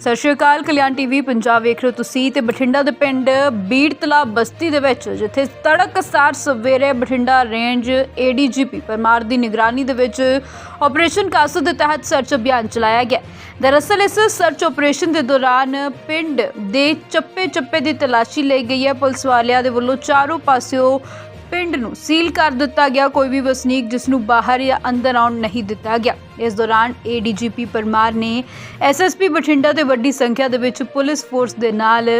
ਸਤਿ ਸ਼੍ਰੀ ਅਕਾਲ, ਕਲਿਆਣ ਟੀਵੀ, ਪੰਜਾਬ ਵੇਖ ਰਹੇ ਹੋ ਤੁਸੀਂ ਤੇ ਬਠਿੰਡਾ ਦੇ ਪਿੰਡ ਬੀੜ ਤਲਾਬ ਬਸਤੀ ਦੇ ਵਿੱਚ, ਜਿੱਥੇ ਤੜਕਸਾਰ ਸਵੇਰੇ ਬਠਿੰਡਾ ਰੇਂਜ ਏਡੀਜੀਪੀ ਪਰਮਾਰ ਦੀ ਨਿਗਰਾਨੀ ਦੇ ਵਿੱਚ ਆਪਰੇਸ਼ਨ ਕਾਸੋ ਦੇ ਤਹਿਤ ਸਰਚ ਅਭਿਆਨ ਚਲਾਇਆ ਗਿਆ। ਦਰਅਸਲ ਇਸ ਸਰਚ ਆਪਰੇਸ਼ਨ ਦੇ ਦੌਰਾਨ ਪਿੰਡ ਦੇ ਚੱਪੇ-ਚੱਪੇ ਦੀ ਤਲਾਸ਼ੀ ਲਈ ਗਈ ਹੈ। ਪੁਲਿਸ ਵਾਲਿਆਂ ਦੇ ਵੱਲੋਂ ਚਾਰੋਂ ਪਾਸਿਓਂ ਪਿੰਡ ਨੂੰ ਸੀਲ ਕਰ ਦਿੱਤਾ ਗਿਆ। ਕੋਈ ਵੀ ਵਸਨੀਕ ਜਿਸ ਨੂੰ ਬਾਹਰ ਜਾਂ ਅੰਦਰ ਆਉਣ ਨਹੀਂ ਦਿੱਤਾ ਗਿਆ। ਇਸ ਦੌਰਾਨ ਏਡੀਜੀਪੀ ਪਰਮਾਰ ਨੇ ਐਸਐਸਪੀ ਬਠਿੰਡਾ ਦੇ ਵੱਡੀ ਸੰਖਿਆ ਦੇ ਵਿੱਚ ਪੁਲਿਸ ਫੋਰਸ ਦੇ ਨਾਲ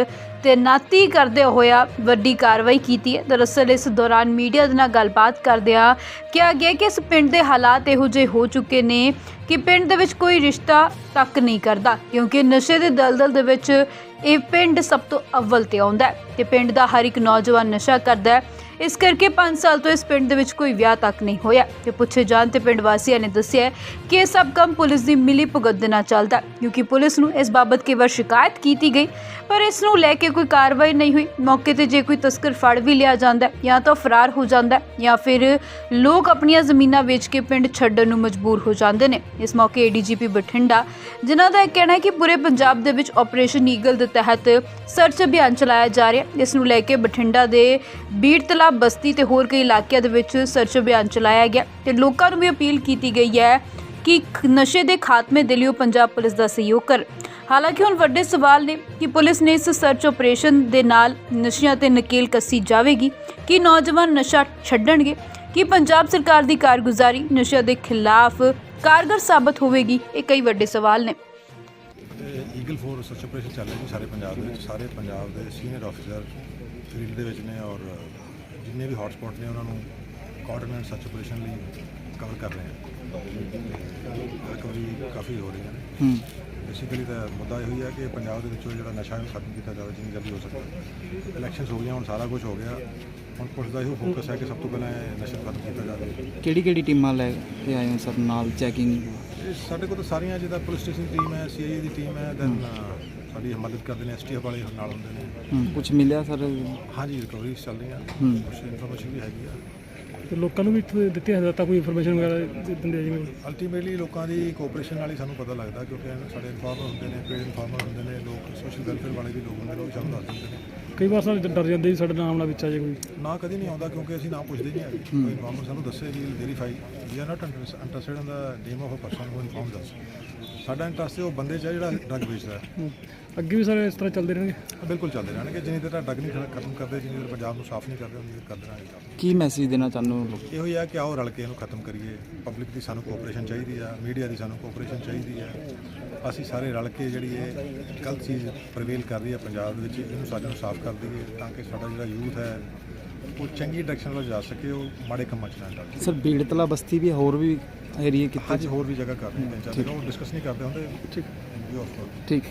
ਤੈਨਾਤੀ ਕਰਦੇ ਹੋਇਆ ਵੱਡੀ ਕਾਰਵਾਈ ਕੀਤੀ ਹੈ। ਦਰਅਸਲ ਇਸ ਦੌਰਾਨ ਮੀਡੀਆ ਦੇ ਨਾਲ ਗੱਲਬਾਤ ਕਰਦਿਆਂ ਕਿਹਾ ਗਿਆ ਕਿ ਇਸ ਪਿੰਡ ਦੇ ਹਾਲਾਤ ਇਹੋ ਜਿਹੇ ਹੋ ਚੁੱਕੇ ਨੇ ਕਿ ਪਿੰਡ ਦੇ ਵਿੱਚ ਕੋਈ ਰਿਸ਼ਤਾ ਤੱਕ ਨਹੀਂ ਕਰਦਾ, ਕਿਉਂਕਿ ਨਸ਼ੇ ਦੇ ਦਲਦਲ ਦੇ ਵਿੱਚ ਇਹ ਪਿੰਡ ਸਭ ਤੋਂ ਅਵਲ ਤੇ ਆਉਂਦਾ ਹੈ ਤੇ ਪਿੰਡ ਦਾ ਹਰ ਇੱਕ ਨੌਜਵਾਨ ਨਸ਼ਾ ਕਰਦਾ ਹੈ। ਇਸ ਕਰਕੇ 5 ਸਾਲ ਤੋਂ ਇਸ ਪਿੰਡ ਦੇ ਵਿੱਚ ਕੋਈ ਵਿਆਹ ਤੱਕ ਨਹੀਂ ਹੋਇਆ। ਤੇ ਪੁੱਛੇ ਜਾਣ ਤੇ ਪਿੰਡ ਵਾਸੀਆਂ ਨੇ ਦੱਸਿਆ ਕਿ ਇਹ ਸਭ ਕੰਮ ਪੁਲਿਸ ਦੀ ਮਿਲੀ ਭੁਗਤ ਦੇ ਨਾਲ ਚੱਲਦਾ ਕਿਉਂਕਿ ਪੁਲਿਸ ਨੂੰ ਇਸ ਬਾਬਤ ਕਈ ਵਾਰ ਸ਼ਿਕਾਇਤ ਕੀਤੀ ਗਈ, ਪਰ ਇਸ ਨੂੰ ਲੈ ਕੇ ਕੋਈ ਕਾਰਵਾਈ ਨਹੀਂ ਹੋਈ। ਮੌਕੇ ਤੇ ਜੇ ਕੋਈ ਤਸਕਰ ਫੜ ਵੀ ਲਿਆ ਜਾਂਦਾ ਜਾਂ ਤਾਂ ਫਰਾਰ ਹੋ ਜਾਂਦਾ ਜਾਂ ਫਿਰ ਲੋਕ ਆਪਣੀਆਂ ਜ਼ਮੀਨਾਂ ਵੇਚ ਕੇ ਪਿੰਡ ਛੱਡਣ ਨੂੰ ਮਜਬੂਰ ਹੋ ਜਾਂਦੇ ਨੇ। ਇਸ ਮੌਕੇ ਏਡੀਜੀਪੀ ਬਠਿੰਡਾ, ਜਿਨ੍ਹਾਂ ਦਾ ਇਹ ਕਹਿਣਾ ਹੈ ਕਿ ਪੂਰੇ ਪੰਜਾਬ ਦੇ ਵਿੱਚ ਆਪਰੇਸ਼ਨ ਈਗਲ ਦੇ ਤਹਿਤ ਸਰਚ ਅਭਿਆਨ ਚਲਾਇਆ ਜਾ ਰਿਹਾ ਇਸ ਨੂੰ ਲੈ ਕੇ ਬਠਿੰਡਾ ਦੇ ਬੀੜ ਤਲਾ ਤਲਾਬ ਬਸਤੀ ਤੇ ਹੋਰ ਕਈ ਇਲਾਕਿਆਂ ਦੇ ਵਿੱਚ ਸਰਚ ਅਭਿਆਨ ਚਲਾਇਆ ਗਿਆ ਤੇ ਲੋਕਾਂ ਨੂੰ ਵੀ ਅਪੀਲ ਕੀਤੀ ਗਈ ਹੈ ਕਿ ਖ- ਨਸ਼ੇ ਦੇ ਖਾਤਮੇ ਦੇ ਲਈ ਉਹ ਪੰਜਾਬ ਪੁਲਿਸ ਦਾ ਸਹਿਯੋਗ ਕਰ ਹਾਲਾਂਕਿ ਹੁਣ ਵੱਡੇ ਸਵਾਲ ਨੇ ਕਿ ਪੁਲਿਸ ਨੇ ਇਸ ਸਰਚ ਆਪਰੇਸ਼ਨ ਦੇ ਨਾਲ ਨਸ਼ਿਆਂ ਤੇ ਨਕੇਲ ਕੱਸੀ ਜਾਵੇਗੀ, ਕਿ ਨੌਜਵਾਨ ਨਸ਼ਾ ਛੱਡਣਗੇ, ਕਿ ਪੰਜਾਬ ਸਰਕਾਰ ਦੀ ਕਾਰਗੁਜ਼ਾਰੀ ਨਸ਼ਿਆਂ ਦੇ ਖਿਲਾਫ ਕਾਰਗਰ ਸਾਬਤ ਹੋਵੇਗੀ, ਇਹ ਕਈ ਵੱਡੇ ਸਵਾਲ ਨੇ। ਈਗਲ ਫੋਰ ਸਰਚ ਆਪਰੇਸ਼ਨ ਚੱਲ ਰਿਹਾ ਸਾਰੇ ਪੰਜਾਬ ਦੇ ਵਿੱਚ, ਸਾਰੇ ਪੰਜਾਬ ਦੇ ਸੀਨੀਅਰ ਅਫਸਰ ਫੀਲਡ ਦੇ ਵਿੱਚ ਨੇ ਔਰ ਜਿੰਨੇ ਵੀ ਹੌਟਸਪੌਟ ਨੇ ਉਹਨਾਂ ਨੂੰ ਕੋਆਰਡੀਨੇਟ ਸਰਚ ਆਪਰੇਸ਼ਨ ਲਈ ਕਵਰ ਕਰ ਰਹੇ ਹਾਂ। ਰਿਕਵਰੀ ਕਾਫੀ ਹੋ ਰਹੀਆਂ ਨੇ। ਬੇਸਿਕਲੀ ਤਾਂ ਮੁੱਦਾ ਇਹ ਹੀ ਹੈ ਕਿ ਪੰਜਾਬ ਦੇ ਵਿੱਚੋਂ ਜਿਹੜਾ ਨਸ਼ਾ ਉਹ ਖਤਮ ਕੀਤਾ ਜਾਵੇ ਜਿੰਨੀ ਜਲਦੀ ਹੋ ਸਕੇ। ਇਲੈਕਸ਼ਨਸ ਹੋ ਗਈਆਂ ਹੁਣ ਸਾਰਾ ਕੁਝ ਹੋ ਗਿਆ। ਹੁਣ ਪੁਲਿਸ ਦਾ ਇਹੋ ਫੋਕਸ ਹੈ ਕਿ ਸਭ ਤੋਂ ਪਹਿਲਾਂ ਨਸ਼ਾ ਖਤਮ ਕੀਤਾ ਜਾਵੇ। ਕਿਹੜੀ ਕਿਹੜੀ ਟੀਮਾਂ ਲੈ ਕੇ ਆਏ ਹੋ ਸਰ ਨਾਲ ਚੈਕਿੰਗ ਸਾਡੇ ਕੋਲ ਤਾਂ ਸਾਰੀਆਂ ਜਿਹਦਾ ਪੁਲਿਸ ਸਟੇਸ਼ਨ ਟੀਮ ਹੈ ਸੀਆਈਏ ਦੀ ਟੀਮ ਹੈ ਦੈਨ ਸਾਡੀ ਮਦਦ ਕਰਦੇ ਨੇ ਐਸਟੀਐਫ ਵਾਲੇ ਨਾਲ ਹੁੰਦੇ ਨੇ। ਕੁਝ ਮਿਲਿਆ ਸਰ? ਹਾਂਜੀ ਰਿਕਵਰੀ ਚੱਲ ਰਹੀਆਂ ਹੂੰ। ਕੁਝ ਇਨਫੋਰਮੇਸ਼ਨ ਵੀ ਹੈਗੀ ਆ। ਤੇ ਲੋਕਾਂ ਨੂੰ ਵੀ ਇੱਥੋਂ ਦਿੱਤੀ ਹਦਾਇਤਾਂ ਕੋਈ ਇਨਫੋਰਮੇਸ਼ਨ ਵਗੈਰਾ ਦਿੰਦੇ ਆ ਜਿਵੇਂ ਅਲਟੀਮੇਟਲੀ ਲੋਕਾਂ ਦੀ ਕੋਆਪਰੇਸ਼ਨ ਨਾਲ ਹੀ ਸਾਨੂੰ ਪਤਾ ਲੱਗਦਾ ਕਿਉਂਕਿ ਸਾਡੇ ਇਨਫਾਰਮਰ ਹੁੰਦੇ ਨੇ ਪੇਡ ਇਨਫਾਰਮਰ ਹੁੰਦੇ ਨੇ ਲੋਕ ਸੋਸ਼ਲ ਵੈਲਫੇਅਰ ਵਾਲੇ ਵੀ ਲੋਕ ਹੁੰਦੇ ਨੇ ਉਹ ਵੀ ਸਾਨੂੰ ਦੱਸ ਦਿੰਦੇ ਨੇ। ਕਈ ਵਾਰ ਸਾਰੇ ਡਰ ਜਾਂਦੇ ਜੀ ਸਾਡੇ ਨਾਮ ਨਾਲ ਵਿੱਚ ਆ ਜੇ ਕੋਈ। ਨਾ ਕਦੀ ਨਹੀਂ ਆਉਂਦਾ ਕਿਉਂਕਿ ਅਸੀਂ ਨਾ ਪੁੱਛਦੇ ਨਹੀਂ ਹੈਗੇ। ਕੋਈ ਇਨਫਾਰਮਰ ਸਾਨੂੰ ਦੱਸੇ we verify we are not interested in the name of a person who informed us ਸਾਡਾ ਇੰਟਰਸਟ ਉਹ ਬੰਦੇ 'ਚ ਹੈ ਜਿਹੜਾ ਡਰਗ ਵੇਚਦਾ ਹੈ। ਅੱਗੇ ਵੀ ਸਾਰੇ ਇਸ ਤਰ੍ਹਾਂ ਚੱਲਦੇ ਰਹਿਣਗੇ? ਬਿਲਕੁਲ ਚੱਲਦੇ ਰਹਿਣਗੇ। ਜਿੰਨੀ ਦੇਰ ਤੱਕ ਡਰਗ ਨਹੀਂ ਖਤਮ ਕਰਦੇ ਜਿੰਨੀ ਦੇਰ ਪੰਜਾਬ ਨੂੰ ਸਾਫ਼ ਨਹੀਂ ਕਰਦੇ ਉਨੀ ਦੇਰ ਕਰਦੇ ਰਹਿਣਗੇ ਕੰਮ। ਕੀ ਮੈਸੇਜ ਦੇਣਾ ਚਾਹੁੰਦੇ ਹੋ ਇਹੋ ਹੀ ਹੈ ਕਿ ਆਓ ਰਲ ਕੇ ਇਹਨੂੰ ਖਤਮ ਕਰੀਏ। ਪਬਲਿਕ ਦੀ ਸਾਨੂੰ ਕੋਆਪਰੇਸ਼ਨ ਚਾਹੀਦੀ ਆ ਮੀਡੀਆ ਦੀ ਸਾਨੂੰ ਕੋਆਪਰੇਸ਼ਨ ਚਾਹੀਦੀ ਹੈ ਅਸੀਂ ਸਾਰੇ ਰਲ ਕੇ ਜਿਹੜੀ ਇਹ ਗਲਤ ਚੀਜ਼ ਪ੍ਰਵੇਲ ਕਰ ਰਹੀ ਹੈ ਪੰਜਾਬ ਦੇ ਵਿੱਚ ਇਹਨੂੰ ਸਾਡੇ ਨੂੰ ਸਾਫ਼ ਕਰ ਦਈਏ ਤਾਂ ਕਿ ਸਾਡਾ ਜਿਹੜਾ ਯੂਥ ਹੈ ਉਹ ਚੰਗੀ ਡਾਇਰੈਕਸ਼ਨ ਵੱਲ ਜਾ ਸਕੇ ਉਹ ਮਾੜੇ ਕੰਮਾਂ 'ਚ ਨਾ ਜਾਵੇ ਸਰ ਬੀੜਤਲਾ ਬਸਤੀ ਵੀ ਹੋਰ ਵੀ ਏਰੀਆ ਕਿਤੇ ਅੱਜ ਹੋਰ ਵੀ ਜਗ੍ਹਾ ਕਰ ਰਹੇ ਨੇ ਚਾਹਤੇ ਉਹ ਡਿਸਕਸ ਨਹੀਂ ਕਰਦੇ ਹੁੰਦੇ। ਠੀਕ। ਠੀਕ।